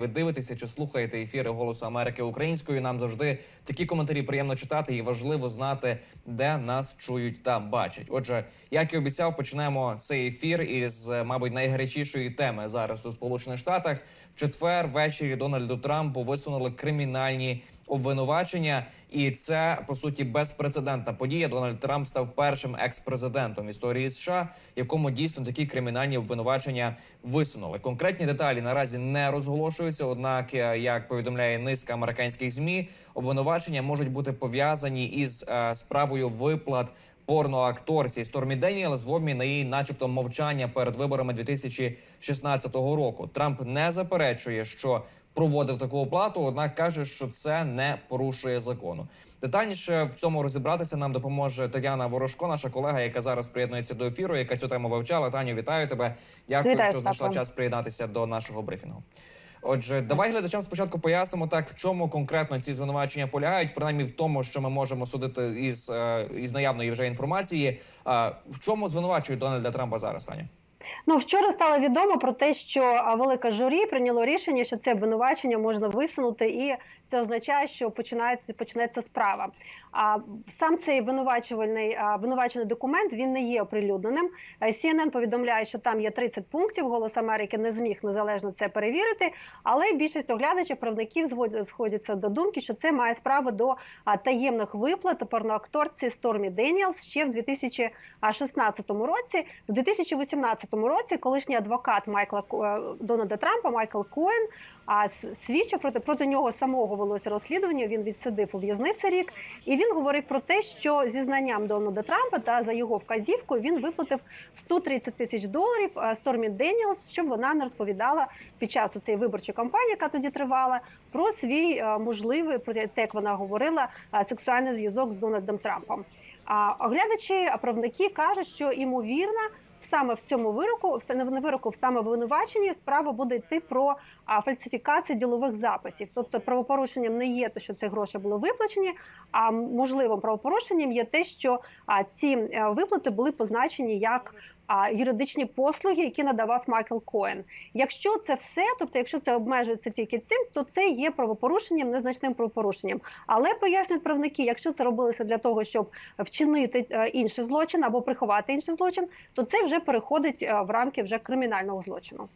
Ви дивитеся чи слухаєте ефіри Голосу Америки українською. Нам завжди такі коментарі приємно читати, і важливо знати, де нас чують та бачать. Отже, як і обіцяв, почнемо цей ефір із, мабуть, найгарячішої теми зараз у Сполучених Штатах. В четвер ввечері Дональду Трампу висунули кримінальні обвинувачення, і це по суті безпрецедентна подія. Дональд Трамп став першим екс-президентом історії США, якому дійсно такі кримінальні обвинувачення висунули. Конкретні деталі наразі не розголошуються. Однак, е, як повідомляє низка американських змі, обвинувачення можуть бути пов'язані із е, справою виплат порноакторці Стормі Деніелс в обмін на її, начебто, мовчання перед виборами 2016 року. Трамп не заперечує, що проводив таку оплату, однак каже, що це не порушує закону. Детальніше в цьому розібратися нам допоможе Тетяна Ворожко, наша колега, яка зараз приєднується до ефіру, яка цю тему вивчала. Таню, вітаю тебе. Дякую, Вітаю, що знайшла час приєднатися до нашого брифінгу. Отже, давай глядачам спочатку пояснимо так, в чому конкретно ці звинувачення полягають, принаймні в тому, що ми можемо судити із, е, із наявної вже інформації. А в чому звинувачують Дональда Трампа зараз, Таня? Ну вчора стало відомо про те, що велике журі прийняло рішення, що це обвинувачення можна висунути, і це означає, що починається почнеться справа. А сам цей обвинувачувальний а, обвинувачений документ він не є оприлюдненим. Е, CNN повідомляє, що там є 30 пунктів. Голос Америки не зміг незалежно це перевірити. Але більшість оглядачів правників сходяться до думки, що це має справу до таємних виплат порноакторці Стормі Деніелс ще в 2016 році. В 2018 році колишній адвокат Майкла е, Дональда Трампа Майкл Коен а свідчив проти проти нього самого велося розслідування. Він відсидив у в'язниці рік, і він говорив про те, що зі знанням Дональда Трампа та за його вказівкою він виплатив 130 тисяч доларів е, Стормі Деніелс, щоб вона не розповідала під час цієї виборчої кампанії, яка тоді тривала, про свій е, можливий про те, як вона говорила, е, сексуальний зв'язок з Дональдом Трампом. А оглядачі, правники кажуть, що ймовірно. Саме в цьому вироку, не вироку, в саме винуваченні справа буде йти про фальсифікацію ділових записів. Тобто правопорушенням не є те, що ці гроші були виплачені, а можливим правопорушенням є те, що ці е, виплати були позначені як а, юридичні послуги, які надавав Майкл Коен. Якщо це все, тобто, якщо це обмежується тільки цим, то це є правопорушенням, незначним правопорушенням. Але пояснюють правники, якщо це робилося для того, щоб вчинити е, інший злочин або приховати інший злочин, то це вже переходить е, в рамки вже кримінального злочину.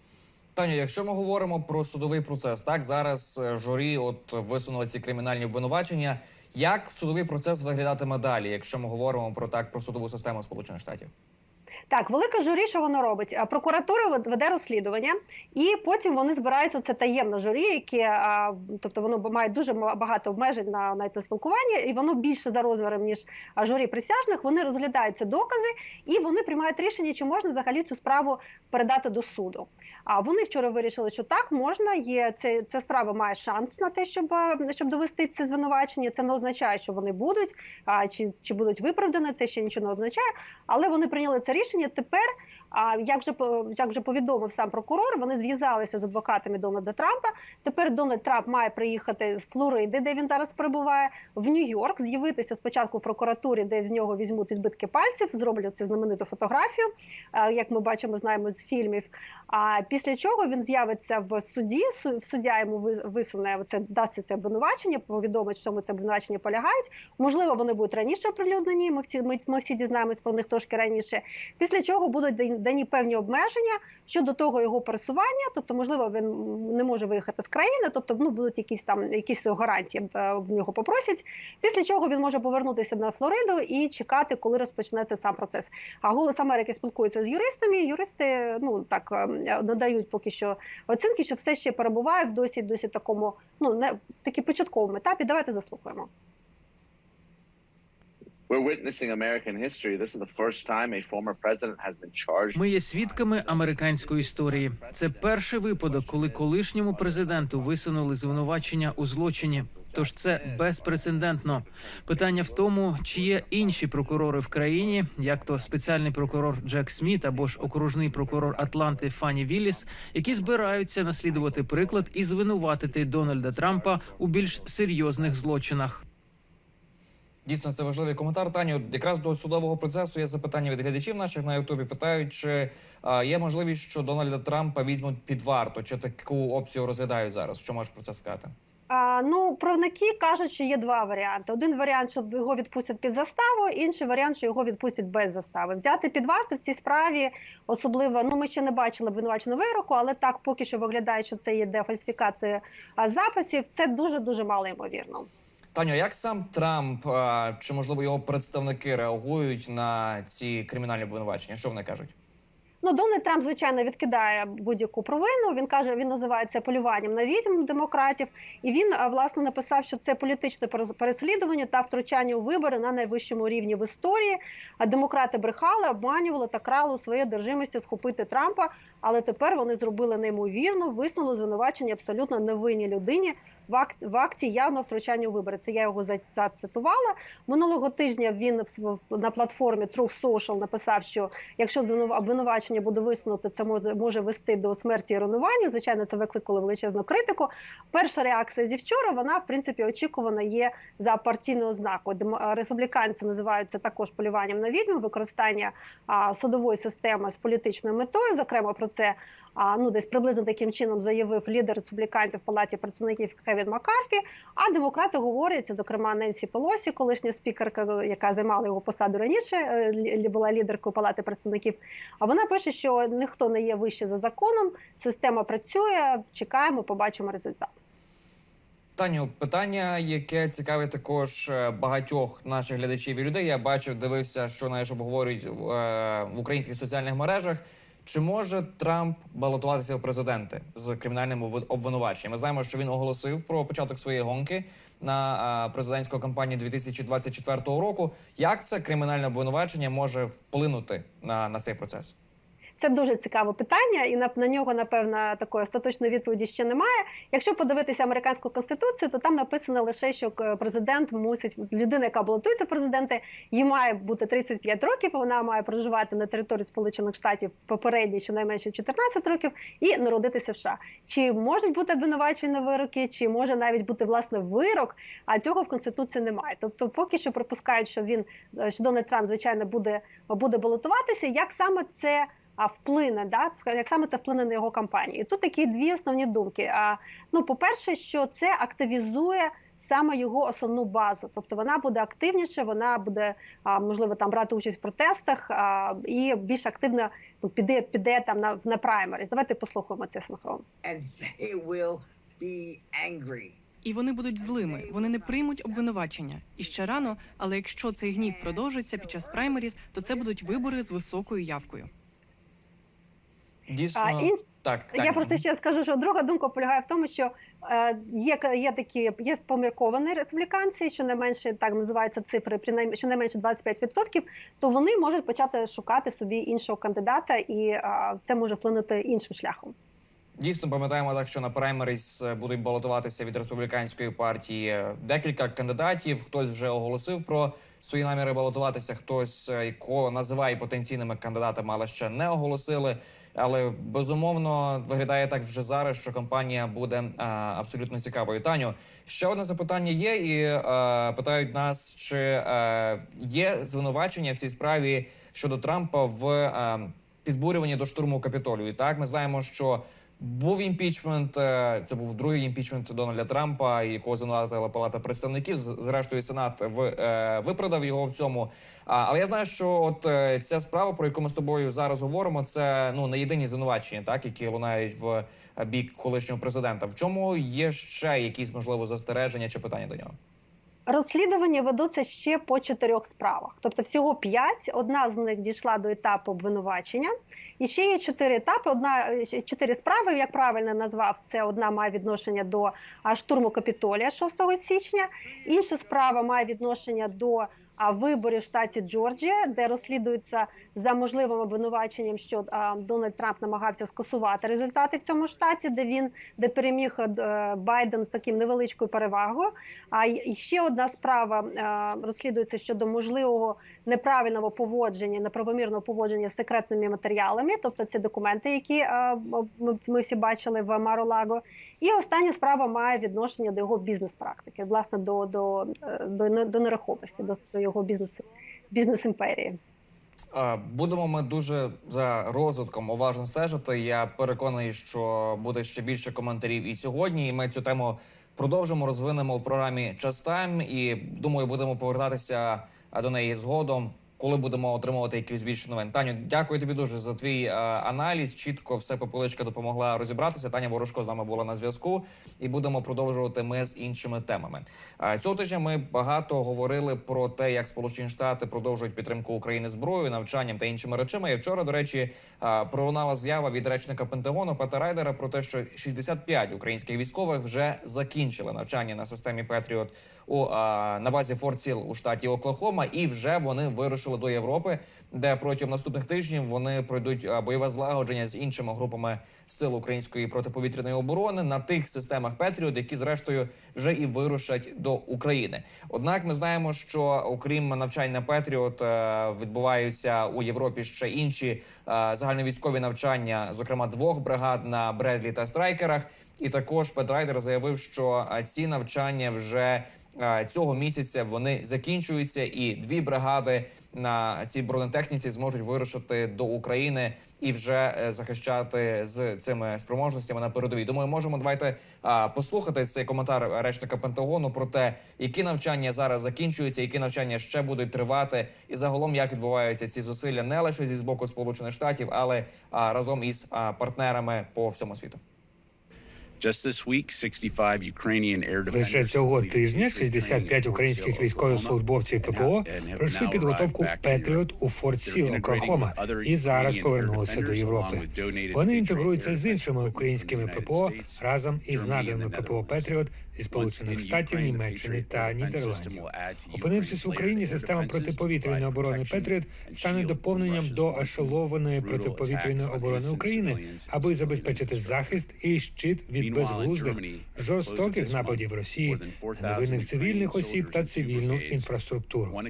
Таню, якщо ми говоримо про судовий процес, так зараз е, журі от висунули ці кримінальні обвинувачення. Як судовий процес виглядатиме далі, якщо ми говоримо про так про судову систему Сполучених Штатів? Так, велике журі, що воно робить? Прокуратура вед- веде розслідування, і потім вони збираються це таємне журі, яке тобто воно має дуже багато обмежень на навіть на спілкування, і воно більше за розміром ніж журі присяжних. Вони розглядають ці докази і вони приймають рішення, чи можна взагалі цю справу передати до суду. А вони вчора вирішили, що так можна. Є це ця справа має шанс на те, щоб щоб довести це звинувачення. Це не означає, що вони будуть а, чи, чи будуть виправдані. Це ще нічого не означає. Але вони прийняли це рішення. Тепер, а як по- як вже повідомив сам прокурор, вони зв'язалися з адвокатами Дональда Трампа. Тепер Дональд Трамп має приїхати з Флориди, де він зараз перебуває, в Нью-Йорк, з'явитися спочатку в прокуратурі, де з нього візьмуть відбитки пальців, зроблять цю знамениту фотографію, е, як ми бачимо, знаємо з фільмів. А після чого він з'явиться в суді. су- Суддя йому ви- висуне це дасть це обвинувачення, повідомить, що це обвинувачення полягають. Можливо, вони будуть раніше оприлюднені. Ми всі ми, ми всі дізнаємось про них трошки раніше. Після чого будуть дан- дані певні обмеження щодо того його пересування. Тобто, можливо, він не може виїхати з країни, тобто ну будуть якісь там якісь гарантії е, в нього попросять. Після чого він може повернутися на Флориду і чекати, коли розпочнеться сам процес. А голос Америки спілкується з юристами. Юристи ну так е, надають поки що оцінки, що все ще перебуває в досі досі такому, ну не такі початковому етапі. Давайте заслухаємо. Ми є свідками американської історії. Це перший випадок, коли колишньому президенту висунули звинувачення у злочині. Тож це безпрецедентно. Питання в тому, чи є інші прокурори в країні, як то спеціальний прокурор Джек Сміт або ж окружний прокурор Атланти Фані Вілліс, які збираються наслідувати приклад і звинуватити Дональда Трампа у більш серйозних злочинах. Дійсно, це важливий коментар. Таню, якраз до судового процесу є запитання від глядачів наших на Ютубі. Питають, чи є можливість, що Дональда Трампа візьмуть під варту, чи таку опцію розглядають зараз? Що можеш про це сказати? А, ну, правники кажуть, що є два варіанти: один варіант, що його відпустять під заставу, інший варіант, що його відпустять без застави. Взяти під варту в цій справі, особливо, ну ми ще не бачили обвинуваченого вироку, але так поки що виглядає, що це є дефальсифікація записів. Це дуже дуже мало ймовірно. Таню, як сам Трамп чи можливо його представники реагують на ці кримінальні обвинувачення? Що вони кажуть? Ну, Дональд Трамп, звичайно, відкидає будь-яку провину. Він каже, він називає це полюванням на відьм демократів. І він власне написав, що це політичне переслідування та втручання у вибори на найвищому рівні в історії. А демократи брехали, обманювали та крали у своїй одержимості схопити Трампа. Але тепер вони зробили неймовірно, висунули звинувачення абсолютно невинній людині в, акт, в акті явного втручання у вибори. Це я його за- зацитувала. Минулого тижня він на платформі Truth Social написав, що якщо обвинувачення буде висунуто, це може, може вести до смерті і руйнування. Звичайно, це викликало величезну критику. Перша реакція зі вчора, вона в принципі очікувана є за партійною ознакою. Демо- Республіканці називають це також полюванням на відьму, використання а, судової системи з політичною метою. Зокрема, про це а, ну десь приблизно таким чином заявив лідер республіканців в палаті представників Кевін Маккарфі. А демократи говорять, зокрема Ненсі Пелосі, колишня спікерка, яка займала його посаду раніше, е, була лідеркою палати представників. А вона пише, що ніхто не є вище за законом. Система працює. Чекаємо, побачимо результат. Таню, питання, яке цікавить також е, багатьох наших глядачів і людей. Я бачив, дивився, що знаєш, обговорюють е, в українських соціальних мережах. Чи може Трамп балотуватися в президенти з кримінальним обвин- обвинуваченням? Ми знаємо, що він оголосив про початок своєї гонки на президентську кампанію 2024 року. Як це кримінальне обвинувачення може вплинути на, на цей процес? Це дуже цікаве питання, і на, на нього, напевно, такої остаточної відповіді ще немає. Якщо подивитися американську конституцію, то там написано лише, що президент мусить людина, яка балотується президенти, їй має бути 35 років. Вона має проживати на території Сполучених Штатів попередні щонайменше 14 років і народитися в США. Чи можуть бути обвинувачені вироки, чи може навіть бути власне вирок? А цього в конституції немає. Тобто, поки що припускають, що він е, що Дональд Трамп, звичайно, буде, буде балотуватися. Як саме це? А, вплине, да, як саме це вплине на його кампанію. І тут такі дві основні думки. А, ну, по-перше, що це активізує саме його основну базу, тобто вона буде активніше, вона буде можливо там брати участь в протестах і більш активно ну, піде, піде там на, на праймеріс. Давайте послухаємо це синхрон. І вони будуть злими. Вони не приймуть обвинувачення. І ще рано, але якщо цей гнів продовжиться під час праймеріс, то це будуть вибори з високою явкою. Дійсно, А, інш- так Я просто ще скажу, що друга думка полягає в тому, що е, є, є такі є помірковані республіканці, що не менше так називаються цифри, принаймні щонайменше 25%, то вони можуть почати шукати собі іншого кандидата, і е, це може вплинути іншим шляхом. Дійсно, пам'ятаємо так, що на праймеріс е, будуть балотуватися від республіканської партії е, декілька кандидатів. Хтось вже оголосив про свої наміри балотуватися, хтось е, якого називає потенційними кандидатами, але ще не оголосили. Але безумовно виглядає так вже зараз, що кампанія буде а, абсолютно цікавою. Таню, ще одне запитання є, і е, питають нас, чи е, є звинувачення в цій справі щодо Трампа в е, підбурюванні до штурму Капітолію. Так, ми знаємо, що був імпічмент. е, Це був другий імпічмент Дональда Трампа, якого звинуватила Палата представників. Зрештою, Сенат в е, виправдав його в цьому. Але я знаю, що от е, ця справа, про яку ми з тобою зараз говоримо, це ну не єдині звинувачення, так які лунають в бік колишнього президента. В чому є ще якісь можливо застереження чи питання до нього? Розслідування ведуться ще по чотирьох справах, тобто всього п'ять. Одна з них дійшла до етапу обвинувачення, і ще є чотири етапи. Одна чотири справи. Як правильно назвав, це одна має відношення до штурму Капітолія 6 січня. Інша справа має відношення до виборів в штаті Джорджія, де розслідується за можливим обвинуваченням, що Дональд Трамп намагався скасувати результати в цьому штаті, де він де переміг е, Байден з таким невеличкою перевагою. А ще одна справа е, розслідується щодо можливого неправильного поводження, неправомірного поводження з секретними матеріалами, тобто це документи, які е, ми, всі бачили в Маро-Лаго. І остання справа має відношення до його бізнес-практики, власне, до, до, е, до, до нерухомості, до, його бізнес, бізнес-імперії. Е, Будемо ми дуже за розвитком уважно стежити. Я переконаний, що буде ще більше коментарів і сьогодні. І ми цю тему продовжимо розвинемо в програмі Час Тайм. І думаю, будемо повертатися до неї згодом. Коли будемо отримувати якісь більше новин, Таню, дякую тобі дуже за твій е, аналіз. Чітко все попеличка допомогла розібратися. Таня Ворожко з нами була на зв'язку, і будемо продовжувати ми з іншими темами. Е, цього тижня ми багато говорили про те, як Сполучені Штати продовжують підтримку України зброєю, навчанням та іншими речами. І вчора, до речі, е, пролунала заява від речника Пентагону Пета Райдера про те, що 65 українських військових вже закінчили навчання на системі Петріот у на базі Форт Сіл у штаті Оклахома, і вже вони вирушили до Європи, де протягом наступних тижнів вони пройдуть бойове злагодження з іншими групами сил української протиповітряної оборони на тих системах Петріот, які зрештою вже і вирушать до України. Однак ми знаємо, що окрім навчань на Петріот е, відбуваються у Європі ще інші е, загальновійськові навчання, зокрема двох бригад на Бредлі та Страйкерах. І також Петрайдер заявив, що е, ці навчання вже цього місяця вони закінчуються, і дві бригади на цій бронетехніці зможуть вирушити до України і вже е, захищати з цими спроможностями на передовій. Думаю, можемо давайте послухати цей коментар речника Пентагону про те, які навчання зараз закінчуються, які навчання ще будуть тривати, і загалом як відбуваються ці зусилля не лише зі боку Сполучених Штатів, але разом із партнерами по всьому світу. Лише цього тижня infantry 65 training in українських військовослужбовців ППО пройшли підготовку Петріот у Форт Сіл, Оклахома, і зараз повернулися до Європи. Вони інтегруються з іншими українськими ППО разом із наданими ППО. Петріот зі Сполучених Штатів, Німеччини та Нідерландів. Опинившись в Україні, система протиповітряної оборони Петріот стане доповненням до ешелованої brutal протиповітряної оборони України, аби забезпечити захист і щит від безглуздих, жорстоких нападів Росії на невинних цивільних осіб та цивільну інфраструктуру.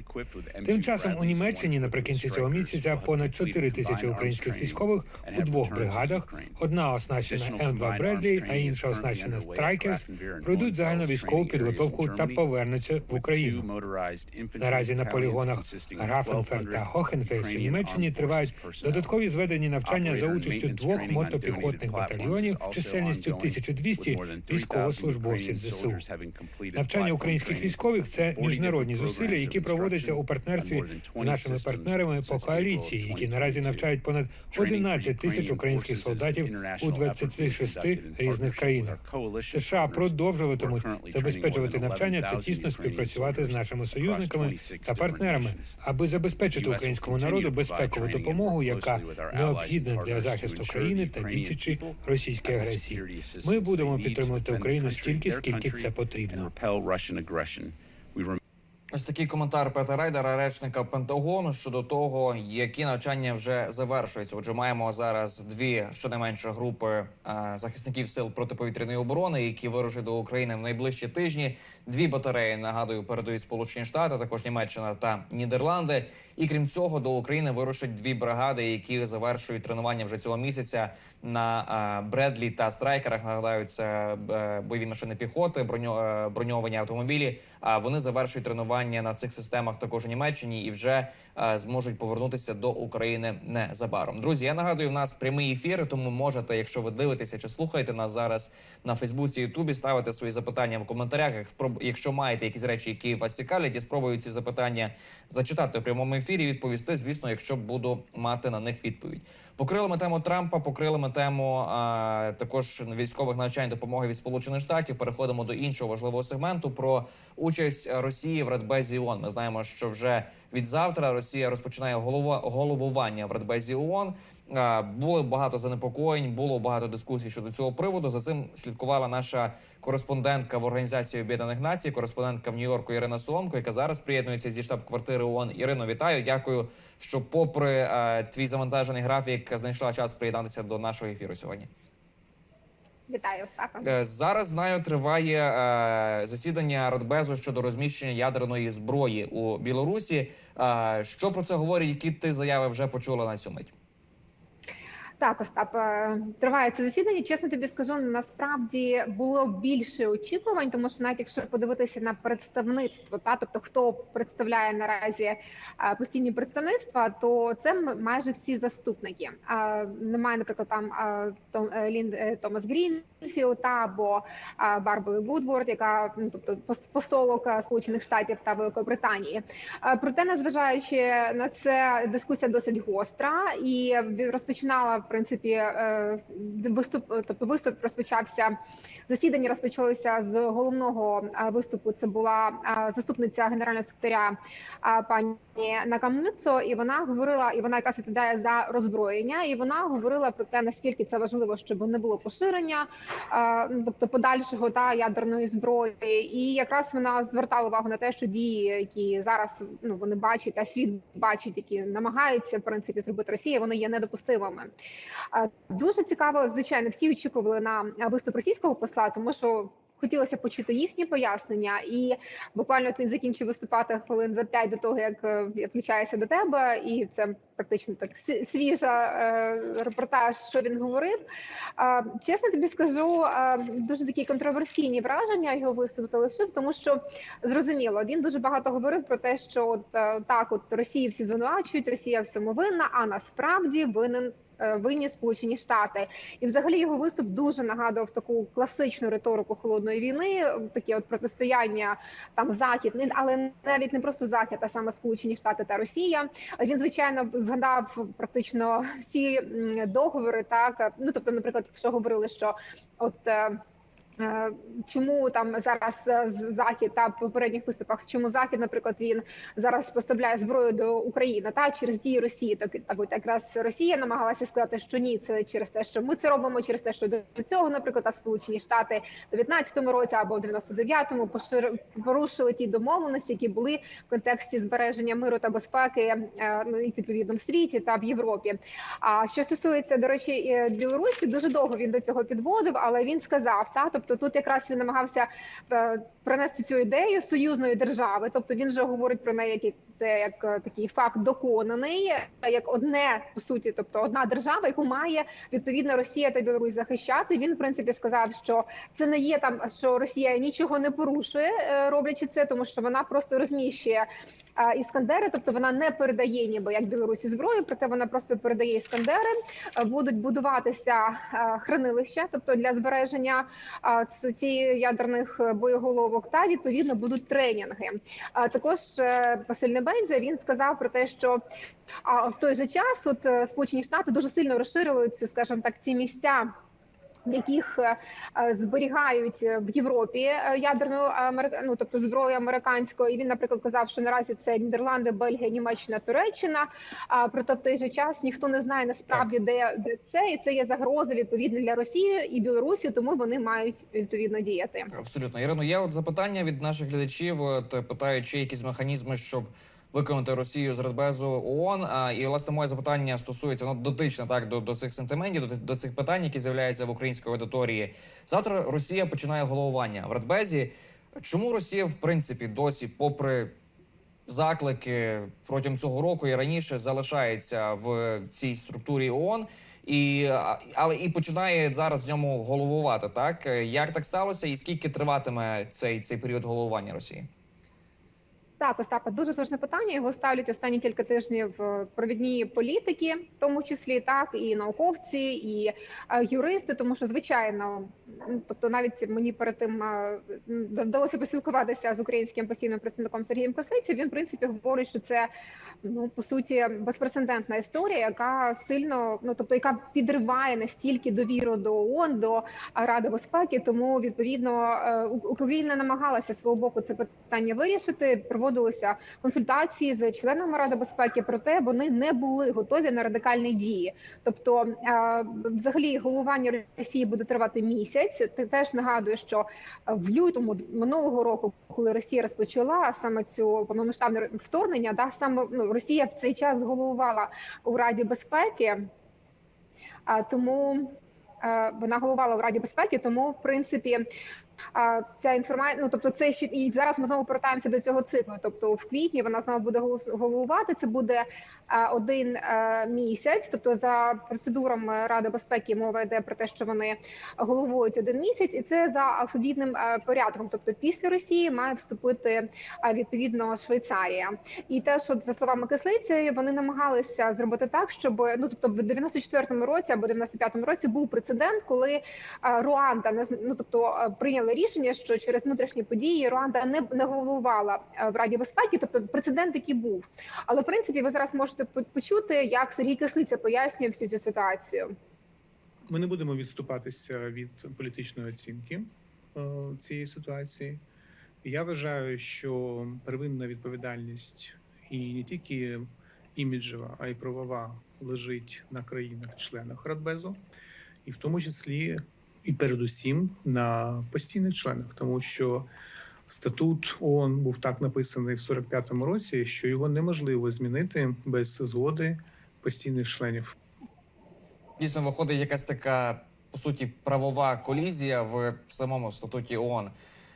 Тим часом у Німеччині наприкінці цього місяця понад 4 тисячі українських військових у двох бригадах. Одна оснащена М2 Бредлі, а інша оснащена Страйкерс, пройдуть загальновійськову підготовку та повернуться в Україну. Наразі на полігонах Рафенфер та Хохенфельс у Німеччині тривають додаткові зведені навчання за участю двох мотопіхотних батальйонів чисельністю 1000 200 військовослужбовців ЗСУ. Навчання українських військових це міжнародні зусилля, які проводяться у партнерстві з нашими партнерами по коаліції, які наразі навчають понад 11 тисяч українських солдатів у 26 різних країнах. США продовжуватимуть забезпечувати навчання та тісно співпрацювати з нашими союзниками та партнерами, аби забезпечити українському народу безпекову допомогу, яка необхідна для захисту країни та відсічі російської агресії. Ми ми будемо підтримувати Україну стільки, скільки це потрібно. Ось такий коментар Петра Райдера, речника Пентагону, щодо того, які навчання вже завершуються. Отже, маємо зараз дві щонайменше групи е захисників сил протиповітряної оборони, які вирушать до України в найближчі тижні. Дві батареї нагадую передають Сполучені Штати, також Німеччина та Нідерланди. І крім цього, до України вирушать дві бригади, які завершують тренування вже цього місяця на Бредлі та Страйкерах. Нагадаю, це е, бойові машини піхоти, е, броньовані автомобілі. А вони завершують тренування на цих системах також у Німеччині і вже е, зможуть повернутися до України незабаром. Друзі, я нагадую, в нас прямий ефір, тому можете, якщо ви дивитеся чи слухаєте нас зараз на Фейсбуці, Ютубі, ставити свої запитання в коментарях. Як спроб- Якщо маєте якісь речі, які вас цікавлять, і спробую ці запитання зачитати в прямому ефірі. Відповісти, звісно, якщо буду мати на них відповідь. Покрили ми тему Трампа, покрили ми тему а, також військових навчань допомоги від Сполучених Штатів. Переходимо до іншого важливого сегменту про участь Росії в Радбезі ООН. Ми знаємо, що вже від завтра Росія розпочинає голова головування в Радбезі ООН. А, Було багато занепокоєнь, було багато дискусій щодо цього приводу. За цим слідкувала наша кореспондентка в Організації Об'єднаних Націй, кореспондентка в Нью-Йорку Ірина Соломко, яка зараз приєднується зі штаб-квартири ООН. Ірино, вітаю. Дякую, що, попри е, твій завантажений графік, знайшла час приєднатися до нашого ефіру сьогодні. Вітаю. Е, Зараз знаю, триває е, засідання Радбезу щодо розміщення ядерної зброї у Білорусі. Е, що про це говорять? Які ти заяви вже почула на цю мить? Так, Остап, е, триває це засідання. Чесно тобі скажу, насправді було більше очікувань, тому що навіть якщо подивитися на представництво, та тобто хто представляє наразі е, постійні представництва, то це майже всі заступники. Е, Немає, наприклад, там е, Лін Томас Грінфілд та або Барбари Вудворд, яка ну, тобто пос- посолок Сполучених Штатів та Великобританії. Проте, незважаючи на це, дискусія досить гостра і розпочинала в принципі е, виступ, тобто виступ розпочався. Засідання розпочалося з головного виступу. Це була заступниця генерального секретаря пані Накамуцо, і вона говорила, і вона якраз відповідає за роззброєння, і вона говорила про те, наскільки це важливо, щоб не було поширення, тобто подальшого та ядерної зброї. І якраз вона звертала увагу на те, що дії, які зараз ну вони бачать, та світ бачить, які намагаються в принципі зробити Росія, вони є недопустимими. Дуже цікаво, звичайно, всі очікували на виступ російського посла, тому що. Хотілося почути їхні пояснення, і буквально він закінчив виступати хвилин за п'ять до того, як е, я включаюся до тебе, і це практично так свіжа е, репортаж, що він говорив. Е, чесно тобі скажу, е, дуже такі контроверсійні враження його виступ залишив, тому що зрозуміло, він дуже багато говорив про те, що от е, так, от Росію всі звинувачують, Росія всьому винна, а насправді винен. Е, Винні Сполучені Штати, і взагалі його виступ дуже нагадував таку класичну риторику холодної війни, таке от протистояння там захід, але навіть не просто захід, а саме Сполучені Штати та Росія. Він звичайно згадав практично всі договори. Так ну тобто, наприклад, якщо говорили, що от. Е, Чому там зараз е, захід та попередніх виступах? Чому захід, наприклад, він зараз поставляє зброю до України та через дії Росії? Так, так от якраз Росія намагалася сказати, що ні, це через те, що ми це робимо, через те, що до цього, наприклад, а Сполучені Штати в 19-му році або в 99-му пошир... порушили ті домовленості, які були в контексті збереження миру та безпеки, е, ну і в світі та в Європі. А що стосується до речі, Білорусі, дуже довго він до цього підводив, але він сказав, та тобто тут якраз він намагався е, пронести цю ідею союзної держави. Тобто він вже говорить про неї, як це як е, такий факт доконаний, як одне по суті, тобто одна держава, яку має відповідно Росія та Білорусь захищати. Він в принципі сказав, що це не є там, що Росія нічого не порушує, е, роблячи це, тому що вона просто розміщує іскандери, тобто вона не передає, ніби як Білорусі зброю, проте вона просто передає іскандери. Будуть будуватися хранилища, тобто для збереження цієї ядерних е, боєголовок, та відповідно будуть тренінги. Також е, Василь Небензя він сказав про те, що в той же час от е, Сполучені Штати дуже сильно розширили цю, скажімо так, ці місця. Яких е, е, зберігають е, в Європі ядерну ну, тобто зброю американську, і він, наприклад, казав, що наразі це Нідерланди, Бельгія, Німеччина, Туреччина. А проте в той же час ніхто не знає насправді, де, де це, і це є загроза відповідно для Росії і Білорусі, тому вони мають відповідно діяти. Абсолютно, Ірино. Є от запитання від наших глядачів. От питають, чи якісь механізми, щоб виконати Росію з Радбезу ООН. І власне моє запитання стосується воно дотичне так до, до цих сентиментів, до, до цих питань, які з'являються в українській аудиторії. Завтра Росія починає головування в Радбезі. Чому Росія, в принципі, досі, попри заклики протягом цього року і раніше залишається в цій структурі ООН, і але і починає зараз в ньому головувати. Так як так сталося, і скільки триватиме цей, цей період головування Росії? Так, Остапа, дуже зручне питання. Його ставлять останні кілька тижнів провідні політики, в тому числі так і науковці, і е, юристи. Тому що звичайно, тобто навіть мені перед тим вдалося поспілкуватися з українським постійним представником Сергієм Кослицем. Він в принципі говорить, що це ну по суті безпрецедентна історія, яка сильно ну тобто яка підриває настільки довіру до ООН, до Ради безпеки. Тому відповідно е, Україна намагалася свого боку це питання вирішити. Проводилися консультації з членами Ради безпеки, проте вони не були готові на радикальні дії. Тобто, е, взагалі, головування Росії буде тривати місяць. Ти теж нагадую, що е, в лютому минулого року, коли Росія розпочала саме цю повномасштабне вторгнення, да саме ну Росія в цей час головувала у Раді безпеки. А тому е, вона головувала в Раді безпеки, тому в принципі. А ця інформація, ну тобто, це ще і зараз ми знову повертаємося до цього циклу. Тобто, в квітні вона знову буде головувати. Це буде е, один е, місяць. Тобто, за процедурами Ради безпеки мова йде про те, що вони головують один місяць, і це за алфавітним е, порядком. Тобто, після Росії має вступити е, відповідно Швейцарія. І теж, от, за словами кислиці, вони намагалися зробити так, щоб ну тобто в 94-му році або 95-му році був прецедент, коли е, Руанда ну, тобто е, прийняли рішення, що через внутрішні події Руанда не, не головувала е, в Раді безпеки. Тобто прецедент такий був. Але в принципі ви зараз можете по- почути, як Сергій Кислиця пояснює всю цю ситуацію. Ми не будемо відступатися від політичної оцінки е, цієї ситуації. Я вважаю, що первинна відповідальність і не тільки іміджева, а й правова лежить на країнах-членах Радбезу, і в тому числі і передусім на постійних членах, тому що статут ООН був так написаний в 45-му році, що його неможливо змінити без згоди постійних членів. Дійсно, виходить якась така по суті правова колізія в самому статуті ООН.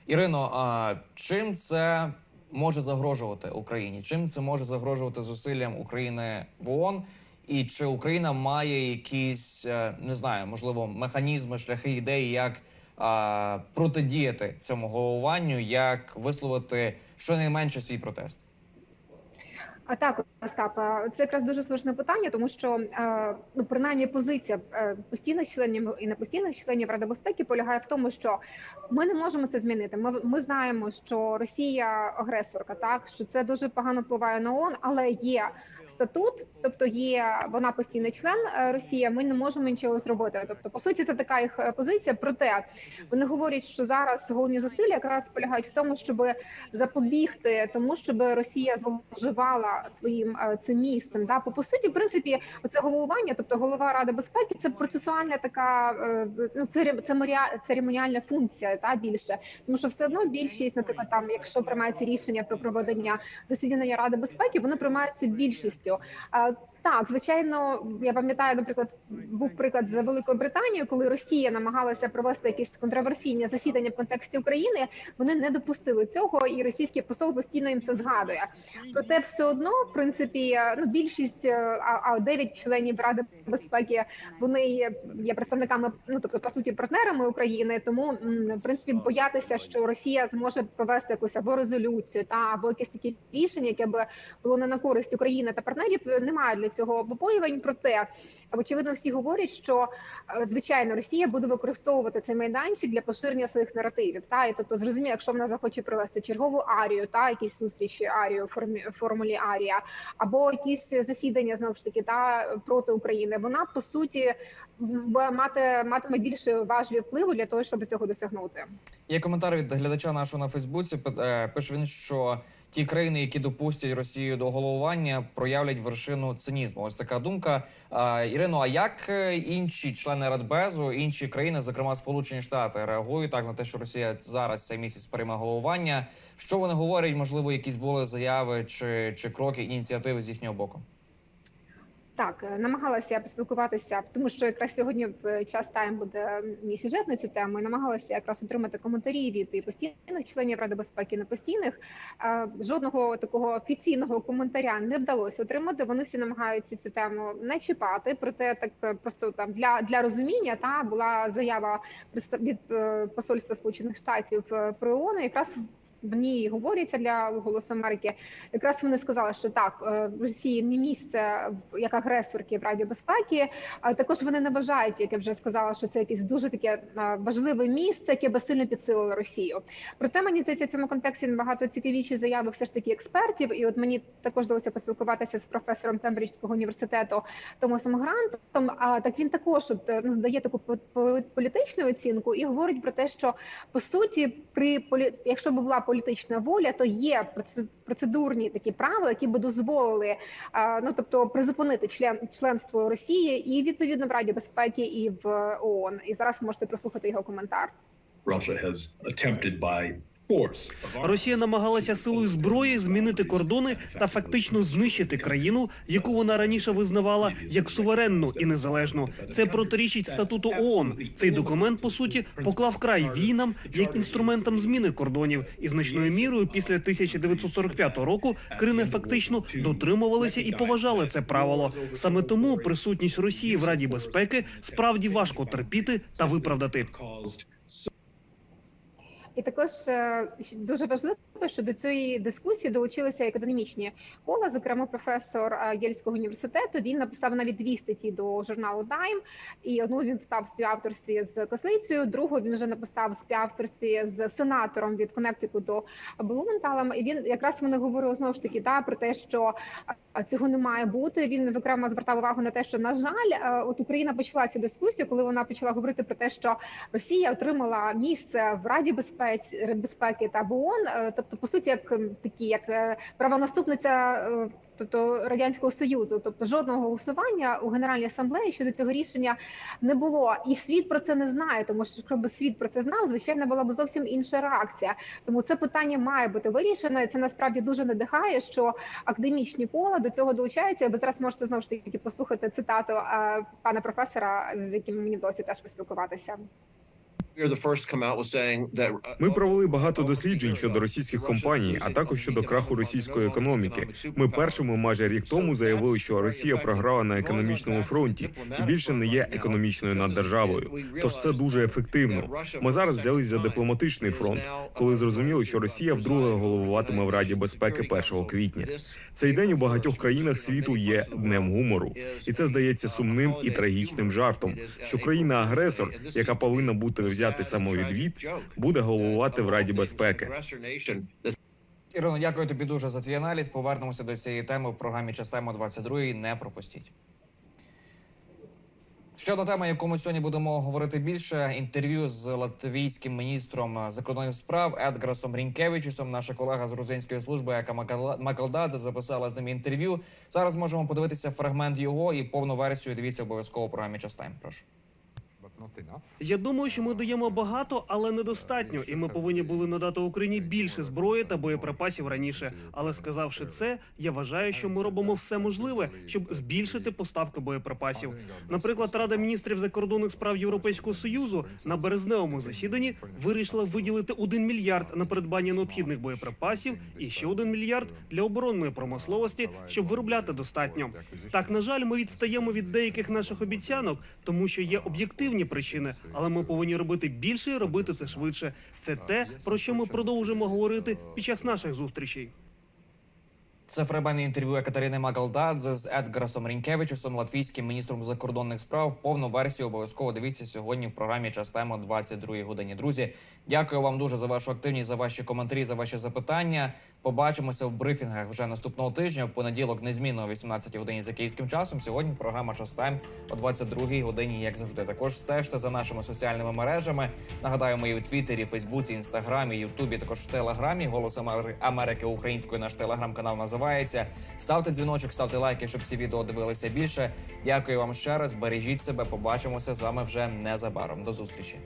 Ірино, а чим це може загрожувати Україні? Чим це може загрожувати зусиллям України в ООН? І чи Україна має якісь е, не знаю, можливо, механізми, шляхи, ідеї, як протидіяти цьому головуванню, як висловити щонайменше свій протест? А так, Остап, е, це якраз дуже слушне питання, тому що ну принаймні позиція е, постійних членів і непостійних членів Ради безпеки полягає в тому, що ми не можемо це змінити. Ми, ми знаємо, що Росія агресорка, так що це дуже погано впливає на ООН, але є статут, тобто є вона постійний член е, Росія. Ми не можемо нічого зробити. Тобто, по суті, це така їх е, позиція. Проте вони говорять, що зараз головні зусилля якраз полягають в тому, щоб запобігти тому, щоб Росія зловживала своїм е, цим місцем. Да, по суті, в принципі, оце головування, тобто голова ради безпеки, це процесуальна така ну це церемоніальна функція, та більше, тому що все одно більшість, наприклад, там, якщо приймається рішення про проведення засідання Ради безпеки, вони приймаються більшістю. А, так, звичайно, я пам'ятаю, наприклад, був приклад з Великою Британією, коли Росія намагалася провести якісь контроверсійні засідання в контексті України. Вони не допустили цього, і російський посол постійно їм це згадує. Проте, все одно, в принципі, ну більшість е, а, а дев'ять членів Ради безпеки вони є, представниками, ну тобто по суті партнерами України. Тому в принципі боятися, що Росія зможе провести якусь або резолюцію та або якесь таке рішення, яке би було не на користь України та партнерів. Немає для цього побоювань. Проте очевидно, всі говорять, що е, звичайно Росія буде використовувати цей майданчик для поширення своїх наративів. Та і тобто зрозуміло, якщо вона захоче провести чергову арію, та якісь зустрічі арію формулі Арія, або якісь засідання знову ж таки та проти України. Вона по суті мати матиме більше важливі впливу для того, щоб цього досягнути. Є коментар від глядача нашого на Фейсбуці. Е, Пише він, що ті країни, які допустять Росію до головування, проявлять вершину цинізму. Ось така думка. Ірино, а як е, інші члени Радбезу, інші країни, зокрема Сполучені Штати, реагують так на те, що Росія зараз цей місяць прийме головування? Що вони говорять? Можливо, якісь були заяви чи, чи кроки ініціативи з їхнього боку? Так, е, намагалася я поспілкуватися, тому що якраз сьогодні в час тайм буде мій сюжет на цю тему. і Намагалася якраз отримати коментарі від постійних членів Ради безпеки, і непостійних. Е, Жодного такого офіційного коментаря не вдалося отримати. Вони всі намагаються цю тему не чіпати. Проте так е, просто там для, для розуміння та була заява від е, посольства Сполучених Штатів е, про ООН, якраз. В ній говориться для голосу Америки. Якраз вони сказали, що так е, в Росії не місце як агресорки в Раді безпеки. А також вони не вважають, як я вже сказала, що це якесь дуже таке е, важливе місце, яке би сильно підсилило Росію. Проте мені здається, в цьому контексті набагато цікавіші заяви все ж таки експертів. І от мені також вдалося поспілкуватися з професором Тембриджського університету Томасом Грантом. А так він також от, е, ну, дає таку по- по- політичну оцінку і говорить про те, що по суті, при полі... якщо б була політична воля, то є проце- процедурні такі правила, які би дозволили ну тобто призупинити член членство Росії і відповідно в Раді безпеки і в ООН. І зараз можете прослухати його коментар. Russia has attempted by Росія намагалася силою зброї змінити кордони та фактично знищити країну, яку вона раніше визнавала як суверенну і незалежну. Це протирічить статуту ООН. Цей документ по суті поклав край війнам як інструментам зміни кордонів, і значною мірою після 1945 року країни фактично дотримувалися і поважали це правило. Саме тому присутність Росії в Раді безпеки справді важко терпіти та виправдати. І також е, дуже важливо, що до цієї дискусії долучилися економічні кола. Зокрема, професор е, Єльського університету він написав навіть дві статті до журналу Time. І одну він писав в співавторстві з Кослицею, другу він вже написав в співавторстві з сенатором від Коннектикуту Блументалом. І він якраз вони говорили знову ж таки та про те, що е, цього не має бути. Він зокрема звертав увагу на те, що на жаль, от Україна почала цю дискусію, коли вона почала говорити про те, що Росія отримала місце в Раді безпеці безпеки та в е, тобто по суті, як такі, як е, правонаступниця. е, Тобто радянського союзу, тобто жодного голосування у генеральній асамблеї щодо цього рішення не було, і світ про це не знає. Тому що б світ про це знав, звичайно, була б зовсім інша реакція. Тому це питання має бути вирішено. І це насправді дуже надихає, що академічні кола до цього долучаються. Ви зараз можете знову ж таки послухати цитату пана професора, з яким мені досі теж поспілкуватися. Ми провели багато досліджень щодо російських компаній, а також щодо краху російської економіки. Ми першими майже рік тому заявили, що Росія програла на економічному фронті і більше не є економічною наддержавою. Тож це дуже ефективно. Ми зараз взялись за дипломатичний фронт, коли зрозуміли, що Росія вдруге головуватиме в Раді безпеки 1 квітня. Цей день у багатьох країнах світу є днем гумору, і це здається сумним і трагічним жартом, що країна-агресор, яка повинна бути взяти самовідвід, буде головувати в Раді безпеки. Ірино, дякую тобі дуже за твій аналіз. Повернемося до цієї теми в програмі Частемо 22 Не пропустіть. Ще одна тема, яку ми сьогодні будемо говорити більше: інтерв'ю з латвійським міністром закордонних справ Едгарасом Рінкевичусом. Наша колега з грузинської служби, яка Макалдадзе, записала з ним інтерв'ю. Зараз можемо подивитися фрагмент його і повну версію. Дивіться обов'язково в програмі Частайм. Прошу. Я думаю, що ми даємо багато, але недостатньо, і ми повинні були надати Україні більше зброї та боєприпасів раніше. Але сказавши це, я вважаю, що ми робимо все можливе, щоб збільшити поставки боєприпасів. Наприклад, Рада міністрів закордонних справ Європейського союзу на березневому засіданні вирішила виділити 1 мільярд на придбання необхідних боєприпасів і ще 1 мільярд для оборонної промисловості, щоб виробляти достатньо. Так, на жаль, ми відстаємо від деяких наших обіцянок, тому що є об'єктивні причини, але ми повинні робити більше і робити це швидше. Це те, про що ми продовжимо говорити під час наших зустрічей. Це фрагмент інтерв'ю Екатерини Магалдадзе з Едгарасом Рінкевичусом, латвійським міністром закордонних справ. Повну версію обов'язково дивіться сьогодні в програмі Час тема 22 годині. Друзі, дякую вам дуже за вашу активність, за ваші коментарі, за ваші запитання. Побачимося в брифінгах вже наступного тижня. В понеділок незмінно о 18 годині за київським часом. Сьогодні програма Час тайм о 22 годині, як завжди. Також стежте за нашими соціальними мережами. Нагадаю, ми в Твіттері, Фейсбуці, Інстаграмі, Ютубі, також в Телеграмі. Голос Амер- Америки українською. Наш телеграм-канал називається. Ставте дзвіночок, ставте лайки, щоб ці відео дивилися більше. Дякую вам ще раз. Бережіть себе. Побачимося з вами вже незабаром. До зустрічі.